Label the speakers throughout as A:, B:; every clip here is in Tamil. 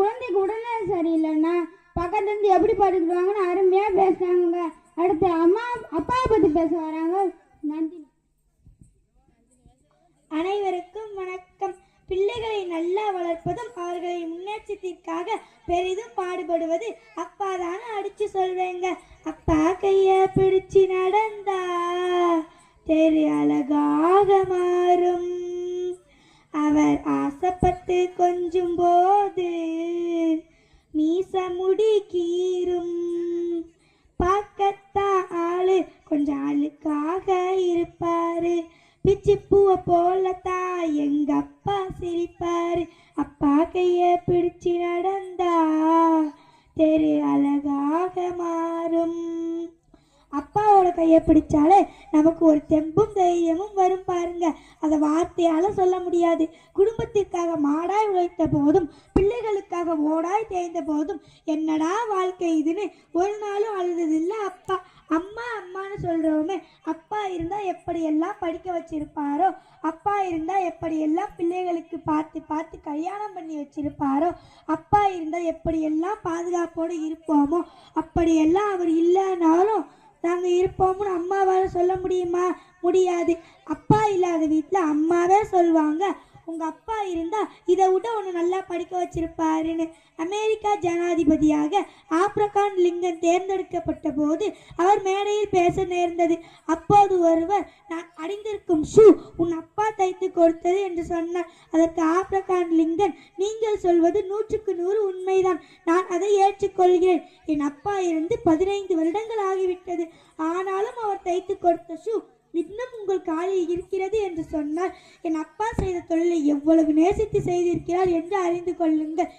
A: குழந்தைக்கு உடனே சரியில்லைன்னா பக்கத்துல இருந்து எப்படி படுத்துக்குவாங்கன்னு அருமையா பேசுறாங்க அடுத்து அம்மா அப்பாவை பத்தி பேச வராங்க. நன்றி.
B: அனைவருக்கும் வணக்கம். பிள்ளைகளை நல்லா வளர்ப்பதும் அவர்களின் முன்னேற்றத்திற்காக பெரிதும் பாடுபடுவது அப்பா தானே அடிச்சு சொல்வேங்க. அப்பா கைய பிடிச்சு நடந்தா தெரிய அழகாக மாறும். அவர் ஆசைப்பட்டு கொஞ்சும் போது மீச முடி கீறும். பார்க்கத்தா ஆளு கொஞ்சம் ஆளுக்காக இருப்பாரு. பிச்சு பூவை போலத்தான் எங்க அப்பா சிரிப்பாரு. அப்பா கைய பிடிச்சு நடந்தா தெரு அழகாக மாறும். அப்பாவோட கையை பிடிச்சாலே நமக்கு ஒரு தெம்பும் தைரியமும் வரும் பாருங்க. அதை வார்த்தையால சொல்ல முடியாது. குடும்பத்திற்காக மாடாய் உழைத்த போதும் பிள்ளைகளுக்காக ஓடாய் தேய்ந்த போதும் என்னடா வாழ்க்கை இதுன்னு ஒரு நாளும் அழுததில்லை அப்பா. அம்மா அம்மான்னு சொல்கிறோமே அப்பா இருந்தா எப்படியெல்லாம் படிக்க வச்சிருப்பாரோ அப்பா இருந்தால் எப்படியெல்லாம் பிள்ளைகளுக்கு பார்த்து பார்த்து கல்யாணம் பண்ணி வச்சிருப்பாரோ அப்பா இருந்தா எப்படியெல்லாம் பாதுகாப்போடு இருப்போமோ அப்படியெல்லாம் அவர் இல்லைனாலும் நாங்கள் இருப்போம்னு அம்மாவால் சொல்ல முடியுமா? முடியாது. அப்பா இல்லாத வீட்டில் அம்மாவே சொல்லுவாங்க. உங்கள் அப்பா இருந்தால் இதை விட ஒன்று நல்லா படிக்க வச்சிருப்பாருன்னு அமெரிக்கா ஜனாதிபதியாக ஆப்ரகான் லிங்கன் தேர்ந்தெடுக்கப்பட்ட போது அவர் மேடையில் பேச நேர்ந்தது. அப்போது ஒருவர் நான் அடைந்திருக்கும் ஷூ உன் அப்பா தைத்து கொடுத்தது என்று சொன்னார். அதற்கு ஆப்ரகான் லிங்கன் நீங்கள் சொல்வது நூற்றுக்கு நூறு உண்மைதான். நான் அதை ஏற்றுக்கொள்கிறேன். என் அப்பா இருந்து பதினைந்து வருடங்கள் ஆகிவிட்டது. ஆனாலும் அவர் தைத்து கொடுத்த ஷூ இன்னும் உங்கள் காலில் இருக்கிறது என்று சொன்னால் என் அப்பா செய்த தொழிலை எவ்வளவு நேசித்து செய்திருக்கிறார் என்று அறிந்து கொள்ளுங்கள்.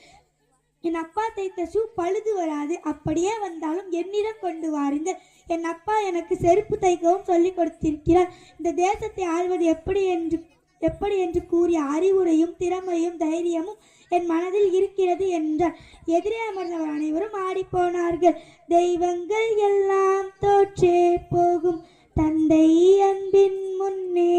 B: என் அப்பா தைத்த ஷூ பழுது வராது அப்படியே வந்தாலும் என்னிடம் கொண்டு வாருங்கள். என் அப்பா எனக்கு செருப்பு தைக்கவும் சொல்லிக் கொடுத்திருக்கிறார். இந்த தேசத்தை ஆள்வது எப்படி என்று எப்படி என்று கூறிய அறிவுரையும் திறமையும் தைரியமும் என் மனதில் இருக்கிறது என்றார். எதிரே அமர்ந்தவர் அனைவரும் ஆடிப்போனார்கள். தெய்வங்கள் எல்லாம் தோற்றே போகும். தந்தை அன்பின் முன்னே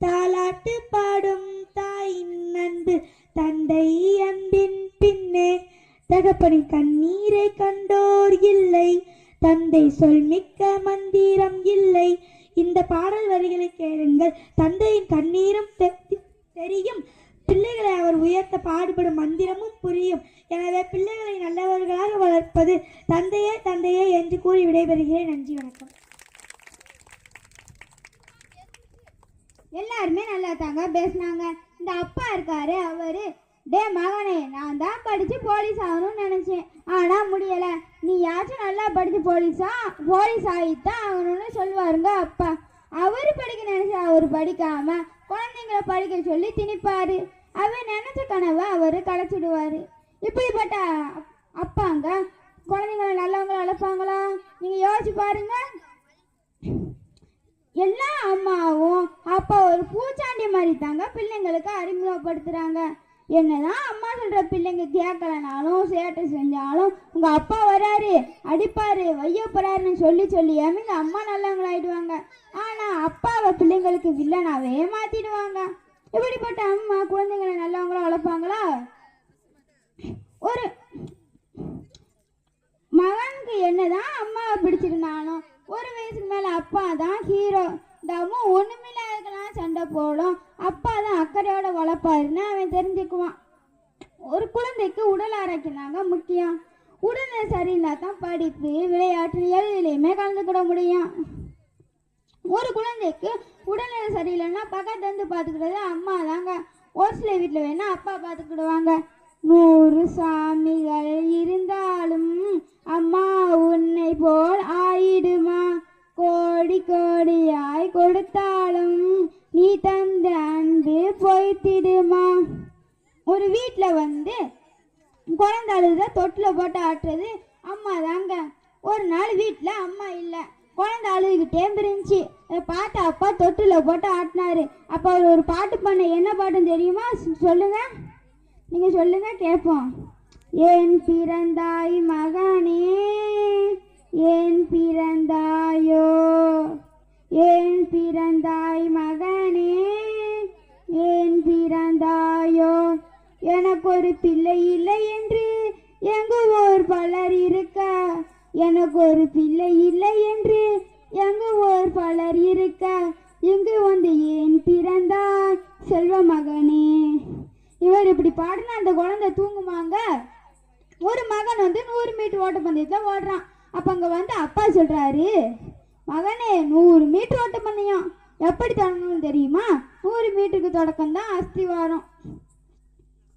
B: தாலாட்டு பாடும் தாயின் அன்பு. தந்தை அன்பின் பின்னே தகப்பனின் கண்ணீரை கண்டோர் இல்லை. தந்தை சொல் மிக்க மந்திரம் இல்லை. இந்த பாடல் வரிகளை கேளுங்கள். தந்தையின் கண்ணீரும் தெரியும். பிள்ளைகளை அவர் உயர்த்த பாடுபடும் மந்திரமும் புரியும். எனவே பிள்ளைகளை நல்லவர்களாக வளர்ப்பது தந்தையே தந்தையே என்று கூறி விடைபெறுகிறேன். நன்றி வணக்கம்.
A: எல்லாருமே நல்லா தாங்க பேசினாங்க. இந்த அப்பா இருக்காரு அவரு டே மகனே நான் தான் படிச்சு போலீஸ் ஆகணும்னு நினைச்சேன். ஆனா முடியல. நீ யாச்சும் நல்லா படிச்சு போலீஸா? போலீஸ் ஆகித்தான் ஆகணும்னு சொல்லுவாருங்க அப்பா. அவரு படிக்க நினைச்சா அவரு படிக்காம குழந்தைங்கள படிக்க சொல்லி திணிப்பாரு. அவர் நினைச்ச கனவை அவரு கடைச்சிடுவாரு இப்படிப்பட்ட அப்பாங்க. குழந்தைங்களை நல்லவங்களை வளர்ப்பாங்களா? நீங்க யோசிச்சு பாருங்க. எல்லா அம்மாவும் அப்பா ஒரு பூச்சாண்டி மாதிரி தாங்க பிள்ளைங்களுக்கு அறிமுகப்படுத்துகிறாங்க என்னதான் அம்மா சொல்கிற பிள்ளைங்க கேட்கலனாலும் சேட்டை செஞ்சாலும் உங்கள் அப்பா வராரு அடிப்பாரு வைய சொல்லி சொல்லி எங்க அம்மா நல்லவங்களாயிடுவாங்க. ஆனால் அப்பாவை பிள்ளைங்களுக்கு வில்லனாவே மாற்றிடுவாங்க இப்படிப்பட்ட அம்மா குழந்தைங்களை நல்லவங்களா வளர்ப்பாங்களா? ஒரு மகனுக்கு என்னதான் அம்மாவை பிடிச்சிருந்தாலும் ஒரு வயசுக்கு மேல அப்பா தான் ஹீரோ இந்த அம்மா சண்டை போடும். அப்பா தான் அக்கறையோட வளர்ப்பாருன்னு அவன் தெரிஞ்சுக்குவான். ஒரு குழந்தைக்கு உடல் ஆரோக்கியம் தாங்க முக்கியம். உடல்நிலை சரியில்லா தான் படிப்பு விளையாட்டு எதுலையுமே கலந்துக்கிட முடியும். ஒரு குழந்தைக்கு உடல்நிலை சரியில்லைன்னா பக்கத்துல இருந்து பார்த்துக்கிறது அம்மா தாங்க ஒரு சில வீட்டில் வேணா அப்பா பார்த்துக்கிடுவாங்க. நூறு சாமிகள் இருந்தாலும் அம்மா உன்னை போல் கோடியாய் கொடுத்தாலும் நீ தந்த அன்பு பொய்த்திடுமா? ஒரு வீட்டில் வந்து குழந்த அழுத தொட்டில் போட்டு ஆட்டுறது அம்மா தாங்க. ஒரு நாள் வீட்டில் அம்மா இல்லை. குழந்த அழுதுகிட்டே இருந்துச்சு பாட்டு அப்பா தொட்டில் போட்டு ஆட்டினாரு. அப்போ அவர் ஒரு பாட்டு பண்ண என்ன பாட்டுன்னு தெரியுமா? சொல்லுங்க. நீங்கள் சொல்லுங்க கேட்போம் ஏன் பிறந்தாய் மகனே ஏன் பிறந்தாயோ? ஏன் பிறந்தாய் மகனே ஏன் பிறந்தாயோ? எனக்கு ஒரு பிள்ளை இல்லை என்று எங்கு ஓர் பலர் இருக்க? எனக்கு ஒரு பிள்ளை இல்லை என்று எங்கு ஓர் பலர் இருக்க? இங்கு வந்து ஏன் பிறந்தாய் செல்வ மகனே? இவர் இப்படி பாடினா அந்த குழந்தை தூங்குமாங்க? ஒரு மகன் வந்து நூறு மீட்டர் ஓட்டப்பந்தயத்தில் ஓடுறான். அப்போ அங்கே வந்து அப்பா சொல்கிறாரு மகனே நூறு மீட்டர் ஓட்டப்பந்தயம் எப்படி தொடங்கணும்னு தெரியுமா? நூறு மீட்டருக்கு தொடக்கம் தான் அஸ்திவாரம்.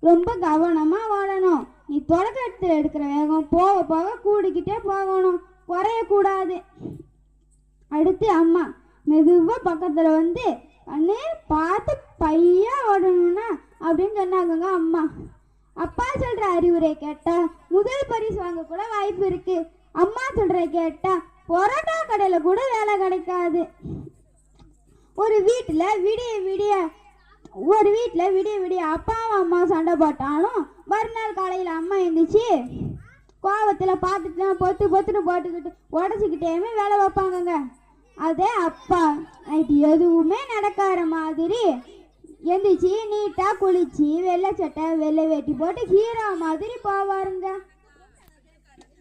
A: ரொம்ப கவனமாக ஓடணும் நீ தொடக்கத்தில் எடுக்கிற வேகம் போக போக கூடிக்கிட்டே போகணும். குறையக்கூடாது. அடுத்து அம்மா மெதுவாக பக்கத்தில் வந்து அண்ணே பார்த்து பையா ஓடணும்னா? அப்படின்னு சொன்னாங்கங்க அம்மா. அப்பா சொல்கிற அறிவுரை கேட்டால் முதல் பரிசு வாங்க கூட வாய்ப்பு இருக்குது அம்மா சொல்ற கேட்டா பொரோட்டா கடையில் கூட வேலை கிடைக்காது. ஒரு வீட்டில் விடிய விடிய ஒரு வீட்டில் விடிய விடிய அப்பாவும் அம்மா சண்டை போட்டாலும் மறுநாள் காலையில் அம்மா எழுந்துச்சு கோபத்தில் பார்த்துட்டு பொத்து பொத்துன்னு போட்டுக்கிட்டு உடச்சிக்கிட்டேமே வேலை வைப்பாங்கங்க. அதே அப்பா நைட்டு எதுவுமே நடக்காத மாதிரி எந்திரிச்சு நீட்டாக குளிச்சு வெள்ளை சட்டை வெள்ளை வேட்டி போட்டு ஹீரோ மாதிரி போவாருங்க.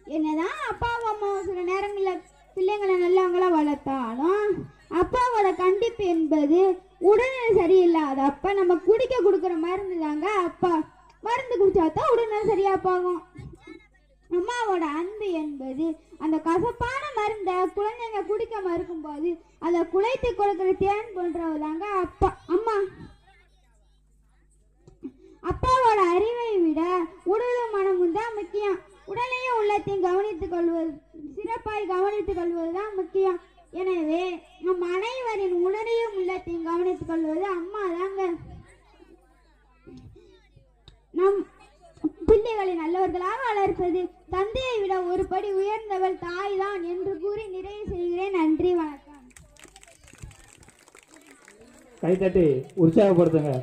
A: என்னதான் அப்பாவும் அம்மாவும் சில நேரங்களில் பிள்ளைங்களை நல்லவங்களா வளர்த்தாலும் அப்பாவோட கண்டிப்பு என்பது உடல்நிலை சரியில்லாத அப்ப நம்ம குடிக்க கொடுக்குற மருந்து தாங்க அப்பா. மருந்து குடிச்சா தான் உடல்நிலை சரியா போகும். அம்மாவோட அன்பு என்பது அந்த கசப்பான மருந்தை குழந்தைங்க குடிக்க மறுக்கும்போது அதை குலைத்து கொடுக்கிற தேன் போன்றவர் தாங்க அப்பா அம்மா. அப்பாவோட அறிவை விட உடலும் மன எல்லாத்தையும் கவனித்துக் கொள்வது சிறப்பாய் கவனித்துக் கொள்வதுதான் முக்கியம். எனவே நம் அனைவரின் உடலையும் உள்ளத்தையும் கவனித்துக் கொள்வது அம்மா தாங்க நம் பிள்ளைகளை நல்லவர்களாக வளர்ப்பது தந்தையை விட ஒரு படி உயர்ந்தவள் தாய்தான் என்று கூறி நிறைவு செய்கிறேன். நன்றி வணக்கம்.
C: கைத்தட்டி உற்சாகப்படுத்துங்க.